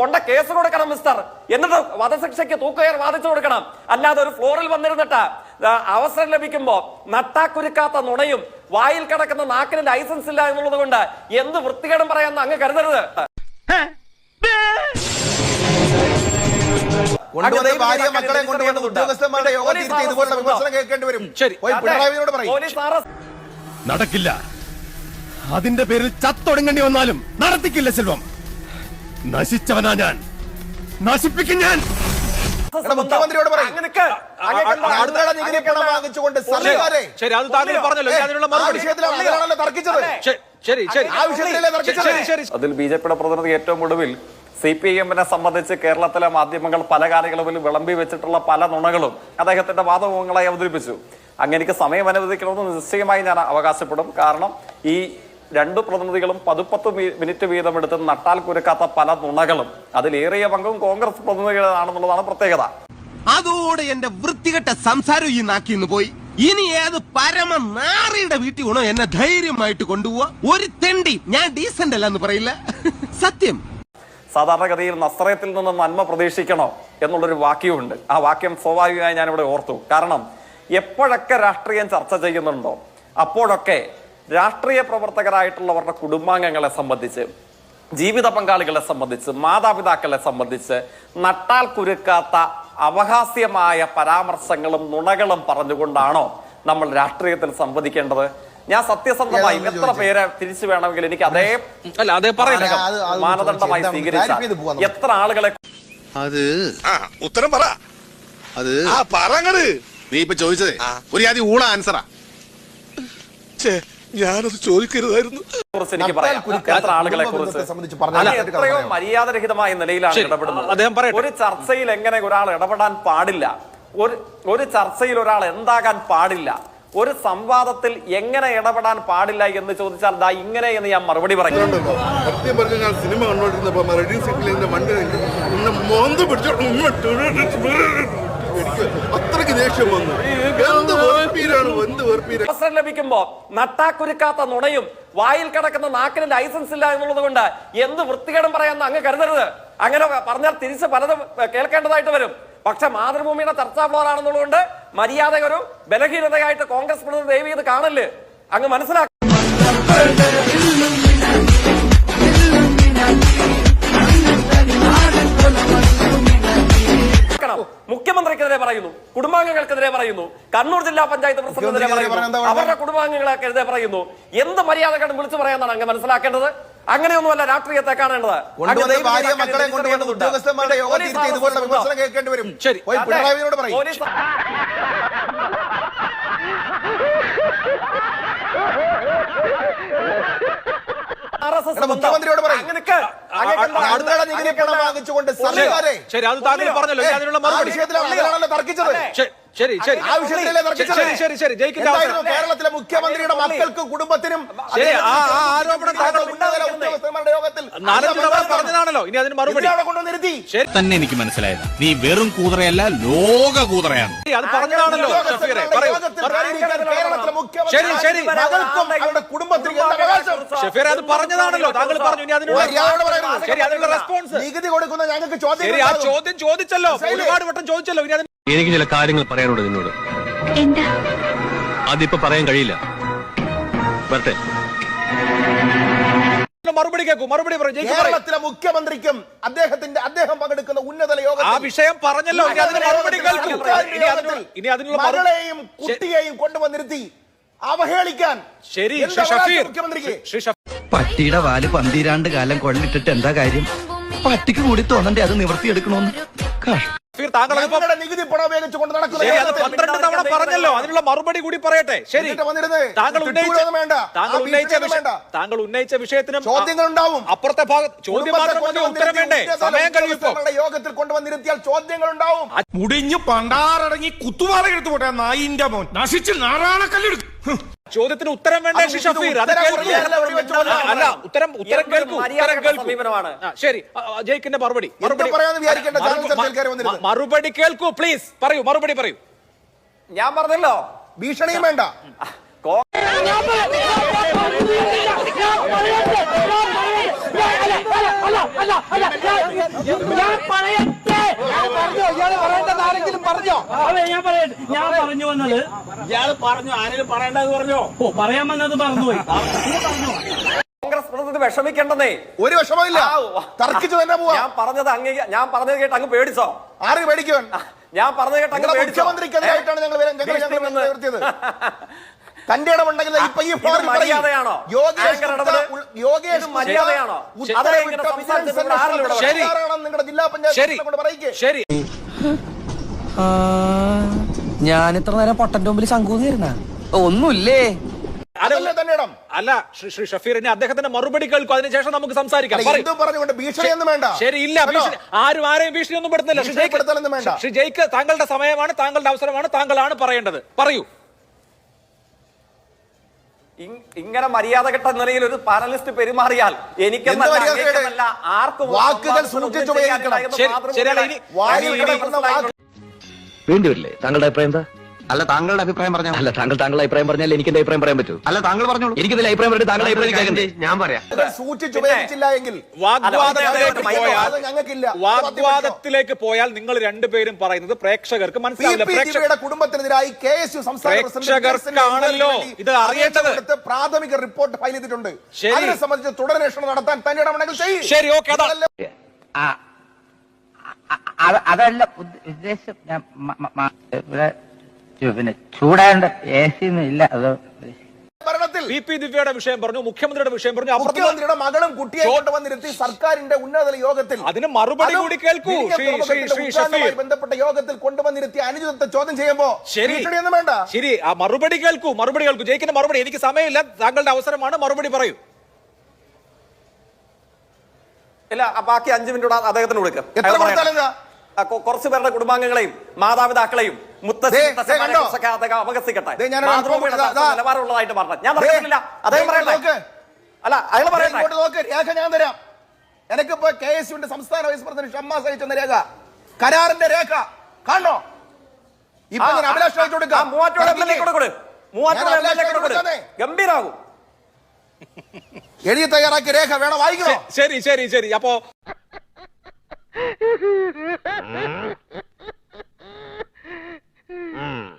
കൊണ്ട കേസ് കൊടുക്കണം മിസ്റ്റർ. എന്നിട്ട് വധശിക്ഷയ്ക്ക് തൂക്കുകയർ വാദിച്ചു കൊടുക്കണം. അല്ലാതെ ഒരു ഫ്ലോറിൽ വന്നിരുന്നിട്ട് അവസരം ലഭിക്കുമ്പോ നട്ടാക്കുരുക്കാത്ത നുണയും വായിൽ കിടക്കുന്ന നാക്കിന് ലൈസൻസ് ഇല്ല എന്നുള്ളത് കൊണ്ട് എന്ത് വൃത്തികേടും പറയാമെന്ന് അങ്ങ് കരുതരുത്. കൊണ്ടുവന്ന ഭാര്യ മക്കളെ ഇതിനെ കൊണ്ടുവന്ന തിരിച്ചറിയേണ്ടതുണ്ട്. ഉദ്യോഗസ്ഥന്മാരുടെ യോഗത്തിൽ പോലീസ് ഇരുത്തി ഇതുപോലുള്ള വിമർശനം കേൾക്കേണ്ടി വരും. ശരി. പോയി പിണറായിയോട് പറയും. പോലീസ് ആർ നടക്കില്ല. അതിന്റെ പേരിൽ ചത്തൊടുങ്ങേണ്ടി വന്നാലും നടത്തിക്കില്ല സെൽവം. നശിച്ചവനാ ഞാൻ. നശിപ്പിക്കും ഞാൻ. മുഖ്യമന്ത്രിയോട് പറയും. നികുതി പണം വാങ്ങിച്ചുകൊണ്ട് സർക്കാരെ ശരി അത് താങ്കൾ പറഞ്ഞല്ലോ. അതിനുള്ള മറുപടി തർക്കിച്ചത്. ശരി, ശരി അതിൽ ബി ജെ പിയുടെ പ്രതിനിധി ഏറ്റവും ഒടുവിൽ സി പി ഐ എമ്മിനെ സംബന്ധിച്ച് കേരളത്തിലെ മാധ്യമങ്ങൾ പല കാര്യങ്ങളിൽ വിളമ്പി വെച്ചിട്ടുള്ള പല നുണകളും അദ്ദേഹത്തിന്റെ വാദമുഖങ്ങളായി അവതരിപ്പിച്ചു. അങ്ങനെ എനിക്ക് സമയം അനുവദിക്കണമെന്ന് നിശ്ചയമായി ഞാൻ അവകാശപ്പെടും. കാരണം ഈ രണ്ടു പ്രതിനിധികളും പതുപ്പത്ത് മിനിറ്റ് വീതം എടുത്ത് നട്ടാൽ കുരുക്കാത്ത പല നുണകളും. അതിലേറിയ പങ്കും കോൺഗ്രസ് പ്രതിനിധികളാണെന്നുള്ളതാണ് പ്രത്യേകത. അതോടെ എന്റെ വൃത്തികെട്ട സംസാരം ഈ നാക്കിന്ന് പോയി. ഇനി ഏത് പരമ നാറിയുടെ വീട്ടിൽ ഗുണം എന്നെ ധൈര്യമായിട്ട് കൊണ്ടുപോവാ? ഒരു തെണ്ടി. ഞാൻ ഡീസന്റ് അല്ല എന്ന് പറയില്ല. സത്യം. സാധാരണഗതിയിൽ നസ്രയത്തിൽ നിന്ന് നന്മ പ്രതീക്ഷിക്കണോ എന്നുള്ളൊരു വാക്യമുണ്ട് ആ വാക്യം സ്വാഭാവികമായി ഞാനിവിടെ ഓർത്തു. കാരണം എപ്പോഴൊക്കെ രാഷ്ട്രീയം ചർച്ച ചെയ്യുന്നുണ്ടോ അപ്പോഴൊക്കെ രാഷ്ട്രീയ പ്രവർത്തകരായിട്ടുള്ളവരുടെ കുടുംബാംഗങ്ങളെ സംബന്ധിച്ച് ജീവിത പങ്കാളികളെ സംബന്ധിച്ച് മാതാപിതാക്കളെ സംബന്ധിച്ച് നട്ടാൽ കുരുക്കാത്ത അവഹാസ്യമായ പരാമർശങ്ങളും നുണകളും പറഞ്ഞുകൊണ്ടാണോ നമ്മൾ രാഷ്ട്രീയത്തിൽ സംവദിക്കേണ്ടത്? ഞാൻ സത്യസന്ധമായി എത്ര പേരെ തിരിച്ചു വേണമെങ്കിൽ എനിക്ക് അതേ അല്ല അതേ പറയുന്നത് മാനദണ്ഡമായി. സ്വീകരിച്ച. എത്ര ആളുകളെ അത് ആ ഉത്തരം പറ. അത് ആ പറങ്ങട് നീ ഇപ്പൊ ചോദിച്ചതേ ഒരു ആദ്യം ഊള ആൻസറാ ഞാനത് ചോദിക്കരുതായിരുന്നു. കുറിച്ച് എനിക്ക് നട്ടാൽ പറയാം കുരുക്കാത്ത എത്ര ആളുകളെ കുടുംബ കുറിച്ച്? ബന്ധത്തെ സംബന്ധിച്ച് അല്ല, എത്രയോ മര്യാദരഹിതമായ നിലയിലാണ് ശരി, ഇടപെടുന്നത്. അദ്ദേഹം പറയട്ടെ. ഒരു ചർച്ചയിൽ എങ്ങനെ ഒരാൾ ഇടപെടാൻ പാടില്ല? ഒരു ഒരു ചർച്ചയിൽ ഒരാൾ എന്താകാൻ പാടില്ല? ഒരു സംവാദത്തിൽ എങ്ങനെ ഇടപെടാൻ പാടില്ല എന്ന് ചോദിച്ചാൽ ദാ ഇങ്ങനെ എന്ന് ഞാൻ മറുപടി പറയും. ഉണ്ടല്ലോ സത്യം പറഞ്ഞ ഞാൻ സിനിമ കണ്ടോണ്ടിരുന്നപ്പോ റെഡിങ് സീറ്റിൽ എന്റെ വണ്ടി എന്നെ മോന്ത് പിടിച്ചോ എനിക്ക് ദേഷ്യം വന്നു. അവസരം ലഭിക്കുമ്പോ നട്ടാക്കുരുക്കാത്ത നുണയും വായിൽ കിടക്കുന്ന നാക്കിന് ലൈസൻസ് ഇല്ല എന്നുള്ളത് കൊണ്ട് എന്ത് വൃത്തികേടും പറയാമെന്ന് അങ്ങ് കരുതരുത്. അങ്ങനെ പറഞ്ഞാൽ തിരിച്ച് പലതും കേൾക്കേണ്ടതായിട്ട് വരും. പക്ഷെ മാതൃഭൂമിയുടെ ചർച്ചാ ഫ്ലോർ ആണെന്നുള്ളതുകൊണ്ട് മര്യാദ ഒരു ബലഹീനതയായിട്ട് കോൺഗ്രസ് പ്രതിനിധി ദേവി ഇത് കാണൽ. അങ്ങ് മനസ്സിലാക്കണം മുഖ്യമന്ത്രിക്കെതിരെ പറയുന്നു. കുടുംബാംഗങ്ങൾക്കെതിരെ പറയുന്നു. കണ്ണൂർ ജില്ലാ പഞ്ചായത്ത് പ്രസിഡന്റിനെതിരെ മുഖ്യമന്ത്രിക്കെതിരെ പറയുന്നു. അവരുടെ കുടുംബാംഗങ്ങളെതിരെ പറയുന്നു. എന്ത് മര്യാദകളും വിളിച്ചു പറയാന്നാണ് അങ്ങ് മനസ്സിലാക്കേണ്ടത്? അങ്ങനെയൊന്നുമല്ല രാഷ്ട്രീയത്തെ കാണേണ്ടത്. ഉദ്യോഗസ്ഥന്മാരുടെ ഇതുപോലുള്ള വിമർശനം കേൾക്കേണ്ടി വരും. പറയും. മുഖ്യമന്ത്രിയോട് പറയും. അടുത്തയുടെ നികുതി പണം വാങ്ങിച്ചുകൊണ്ട് ശരി. സർക്കാരെ. ശരി അത് താങ്കൾ പറഞ്ഞല്ലോ. അതിനുള്ള മറുപടി തർക്കിച്ചത്. ശരി ശരി. ശരി ആ ശരി. ശരി എന്തായിരുന്നു കേരളത്തിലെ മുഖ്യമന്ത്രിയുടെ മക്കൾക്കും കുടുംബത്തിനും ശരി, ആ- ആരോപണം പറഞ്ഞതാണല്ലോ. ഇനി അതിന് മറുപടി. തന്നെ എനിക്ക് മനസ്സിലായത്. നീ വെറും കൂതറയല്ല ലോക കൂതറയാണ്. അത് പറഞ്ഞതാണല്ലോ ശരി, അവകാശം? അത് പറഞ്ഞതാണല്ലോ. താങ്കൾ പറഞ്ഞു ഇനി അതിനുള്ള ശരി അതിനുള്ള റെസ്പോൺസ് നികുതി കൊടുക്കുന്ന ഞങ്ങൾക്ക് ചോദ്യം ശരി ആ ചോദ്യം ചോദിച്ചല്ലോ. ഒരുപാട് വട്ടം ചോദിച്ചല്ലോ. ഇനി അതിന് എനിക്ക് ചില കാര്യങ്ങൾ പറയാനുണ്ട് നിന്നോട്. എന്താ? അതിപ്പോ പറയാൻ കഴിയില്ല. വരട്ടെ. മറുപടി കേൾക്കൂ മറുപടി പറയും. ജയിക്ക് പറയും. കേരളത്തിലെ മുഖ്യമന്ത്രിക്കും അദ്ദേഹത്തിന്റെ അദ്ദേഹം പങ്കെടുക്കുന്ന ഉന്നതല ആ യോഗത്തിൽ വിഷയം പറഞ്ഞല്ലോ ഇനി അതിന് മറുപടി കേൾക്കൂ. ഇനി അതിനുള്ള ഇനി അതിനുള്ള മറുപടി മകളെയും കുട്ടിയെയും കൊണ്ടുവന്നിരുത്തി അവഹേളിക്കാൻ. ശരി എന്ത് അവകാശം മുഖ്യമന്ത്രിക്ക്? ശ്രീ ഷഫീർ. പട്ടിയുടെ വാൽ പന്തിരാണ്ട് കാലം കൊള്ളിട്ടിട്ട് എന്താ കാര്യം? പട്ടിക്ക് കൂടി തോന്നണ്ടേ അത് നിവർത്തിയെടുക്കണോന്ന്? താങ്കൾ നികുതി പണം ഉപയോഗിച്ചുകൊണ്ട് നടക്കുന്ന ശരി പന്ത്രണ്ട് തവണ പറഞ്ഞല്ലോ. അതിനുള്ള മറുപടി കൂടി പറയട്ടെ. ശരി. താങ്കൾ ഉന്നയിച്ച വേണ്ട. താങ്കൾ ഉന്നയിച്ച താങ്കൾ ഉന്നയിച്ച വിഷയത്തിനും ചോദ്യങ്ങൾ ഉണ്ടാവും അപ്പുറത്തെ ഭാഗത്ത് ചോദ്യം മാത്രം മതി ഉത്തരം വേണ്ടേ സമയം കഴിയുമ്പോൾ. യോഗത്തിൽ കൊണ്ടുവന്നിരുത്തിയാൽ ചോദ്യങ്ങൾ ഉണ്ടാവും മുടിഞ്ഞു പണ്ടാറടങ്ങി കുത്തുപാറ എടുത്തു പോട്ടെ നായിന്റെ മോൻ. നശിച്ച് നാറാണക്കല്ലെടുക്കും ചോദ്യത്തിന് ഉത്തരം വേണ്ട ഷഫീർ അത് അല്ല ഉത്തരം ഉത്തരം കേൾക്കൂ ഉത്തരം കേൾക്കൂ ശരി ജയിക്കിന്റെ മറുപടി മറുപടി മറുപടി കേൾക്കൂ പ്ലീസ് പറയൂ മറുപടി പറയൂ ഞാൻ പറഞ്ഞല്ലോ ഭീഷണിയും വേണ്ട അതെ ഞാൻ പറയട്ടെ. ഞാൻ പറഞ്ഞു വന്നത് ഇയാൾ പറഞ്ഞു ആരെങ്കിലും പറയേണ്ടത് പറഞ്ഞോ? ഓ പറയാൻ വന്നത് കോൺഗ്രസ് പ്രതിനിധി വിഷമിക്കണ്ടെന്നേ. ഒരു വിഷമമില്ല ആ, തർക്കിച്ചു തന്നെ പോവാ. ഞാൻ പറഞ്ഞത് അങ്ങ് ഞാൻ പറഞ്ഞത് കേട്ട് അങ്ങ് പേടിച്ചോ? ആര് പേടിക്കുവാൻ? ഞാൻ പറഞ്ഞത് കേട്ട് അങ്ങ് പേടിച്ചോ? മുഖ്യമന്ത്രിക്കെതിരായിട്ടാണ് ഞങ്ങൾ ഞങ്ങൾ നിർത്തിയത് തന്റെ ഇടമുണ്ടെങ്കിൽ ഇപ്പൊ ഈ ഫോറിൽ. മര്യാദയാണോ? യോഗേഷ് മര്യാദയാണോ? നിങ്ങളുടെ ജില്ലാ ശരി. പഞ്ചായത്ത് ഞാൻ ഇത്ര നേരം പൊട്ടന്റെ മുമ്പിൽ ശങ്കൂന്നിരുന്ന ഒന്നുമില്ലേ? അല്ല ശ്രീ ശ്രീ ഷഫീറിനെ അദ്ദേഹത്തിന്റെ മറുപടി കേൾക്കും. അതിനുശേഷം നമുക്ക് സംസാരിക്കാം. പറഞ്ഞുകൊണ്ട് ഭീഷണിയൊന്നും വേണ്ട. ശരി ഇല്ല ഭീഷണി ആരും ആരെയും ഭീഷണി ഒന്നും പെടുന്നില്ല ശ്രീ ജയ്ക്ക് താങ്കളുടെ സമയമാണ് താങ്കളുടെ അവസരമാണ് താങ്കളാണ് പറയേണ്ടത്. പറയൂ. ഇങ്ങനെ മര്യാദ കെട്ട നിലയിൽ ഒരു പാനലിസ്റ്റ് പെരുമാറിയാൽ എനിക്കെന്നല്ല മര്യാദ ആർക്കും വാക്കുകൾ സൂക്ഷിച്ച്. വേണ്ടിവരില്ലേ താങ്കളുടെ അഭിപ്രായം എന്താ? അല്ല താങ്കളുടെ അഭിപ്രായം പറഞ്ഞു? അല്ല താങ്കൾ താങ്കളുടെ അഭിപ്രായം പറഞ്ഞാൽ എനിക്ക് എന്റെ അഭിപ്രായം പറയാൻ പറ്റൂ. അല്ല താങ്കൾ പറഞ്ഞോളൂ. എനിക്കിതിൽ അഭിപ്രായം പറഞ്ഞിട്ട് താങ്കളുടെ അഭിപ്രായം കേൾക്കണ്ടേ? ഞാൻ പറയാം. എങ്കിൽ. വാഗ്വാദത്തിലേക്ക് പോയാൽ അത് വാഗ്വാദത്തിലേക്ക് പോയാൽ നിങ്ങൾ രണ്ടുപേരും പറയുന്നത് പ്രേക്ഷകർക്ക് മനസ്സിലാവില്ല. പ്രേക്ഷകരുടെ കുടുംബത്തിനെതിരായി കെ എസ് യു സംസ്ഥാന പ്രസിഡന്റ് പ്രേക്ഷകർക്കാണല്ലോ ഇത് അറിയേണ്ടത്. പ്രാഥമിക റിപ്പോർട്ട് ഫയൽ ചെയ്തിട്ടുണ്ട്. അതിനെ സംബന്ധിച്ച് തുടരന്വേഷണം നടത്താൻ തന്നെ ഇടപെടൽ ചെയ്യും. ശരി ഓക്കെ അതാ. അതല്ല ഉദ്ദേശം ഉദ്ദേശം പിന്നെ ചൂടാണ്ട് എ സി ഒന്നും ഇല്ല. അത് ഭരണത്തിൽ പി പി ദിവ്യയുടെ വിഷയം പറഞ്ഞു മുഖ്യമന്ത്രിയുടെ വിഷയം പറഞ്ഞു. അപ്പുറത്ത് മുഖ്യമന്ത്രിയുടെ മകളും കുട്ടിയെ കൊണ്ടുവന്നിരുത്തി സർക്കാരിന്റെ ഉന്നതതല യോഗത്തിൽ. അതിന് മറുപടി കൂടി കേൾക്കൂ, വിഴിഞ്ഞം ശ്രീ- തുറമുഖത്തിന്റെ ശ്രീ- ശ്രീ ഉദ്ഘാടനവുമായി ഷഫീർ. ബന്ധപ്പെട്ട യോഗത്തിൽ കൊണ്ടുവന്നിരുത്തി അനുചിതത്തെ ചോദ്യം ചെയ്യുമ്പോ ശരി. വേണ്ട. ശരി. ആ മറുപടി കേൾക്കൂ. മറുപടി കേൾക്കൂ. ജയിക്കുന്ന മറുപടി. എനിക്ക് സമയമില്ല. താങ്കളുടെ അവസരമാണ്. മറുപടി പറയൂ. ഇല്ല ബാക്കി അഞ്ചു മിനിറ്റ് അദ്ദേഹത്തിന് കൊടുക്കുക എന്താ? കുറച്ചു പേരുടെ കുടുംബാംഗങ്ങളെയും മാതാപിതാക്കളെയും അവഗസിക്കട്ടെ. നിലവാരമുള്ളതായിട്ട് പറഞ്ഞു. ഞാൻ പറയുന്നില്ല അതേ അദ്ദേഹം പറയട്ടെ അല്ല അയാൾ പറയട്ടെ നോക്ക്. രേഖ ഞാൻ തരാം. എനിക്കിപ്പോ കെ എസ് യുവിന്റെ സംസ്ഥാന വൈസ് പ്രസിഡന്റ് ഷമ്മാസ് അയച്ചെന്ന രേഖ. കരാറിന്റെ രേഖ. കാണോ ഇപ്പൊ ഞാൻ അഭിലാഷ് അയച്ചു കൊടുക്കാം. ഗംഭീരാകും. എഴുതി തയ്യാറാക്കിയ രേഖ വേണം? വായിക്കണോ? ശരി ശരി ശരി. അപ്പോ Mm-hmm.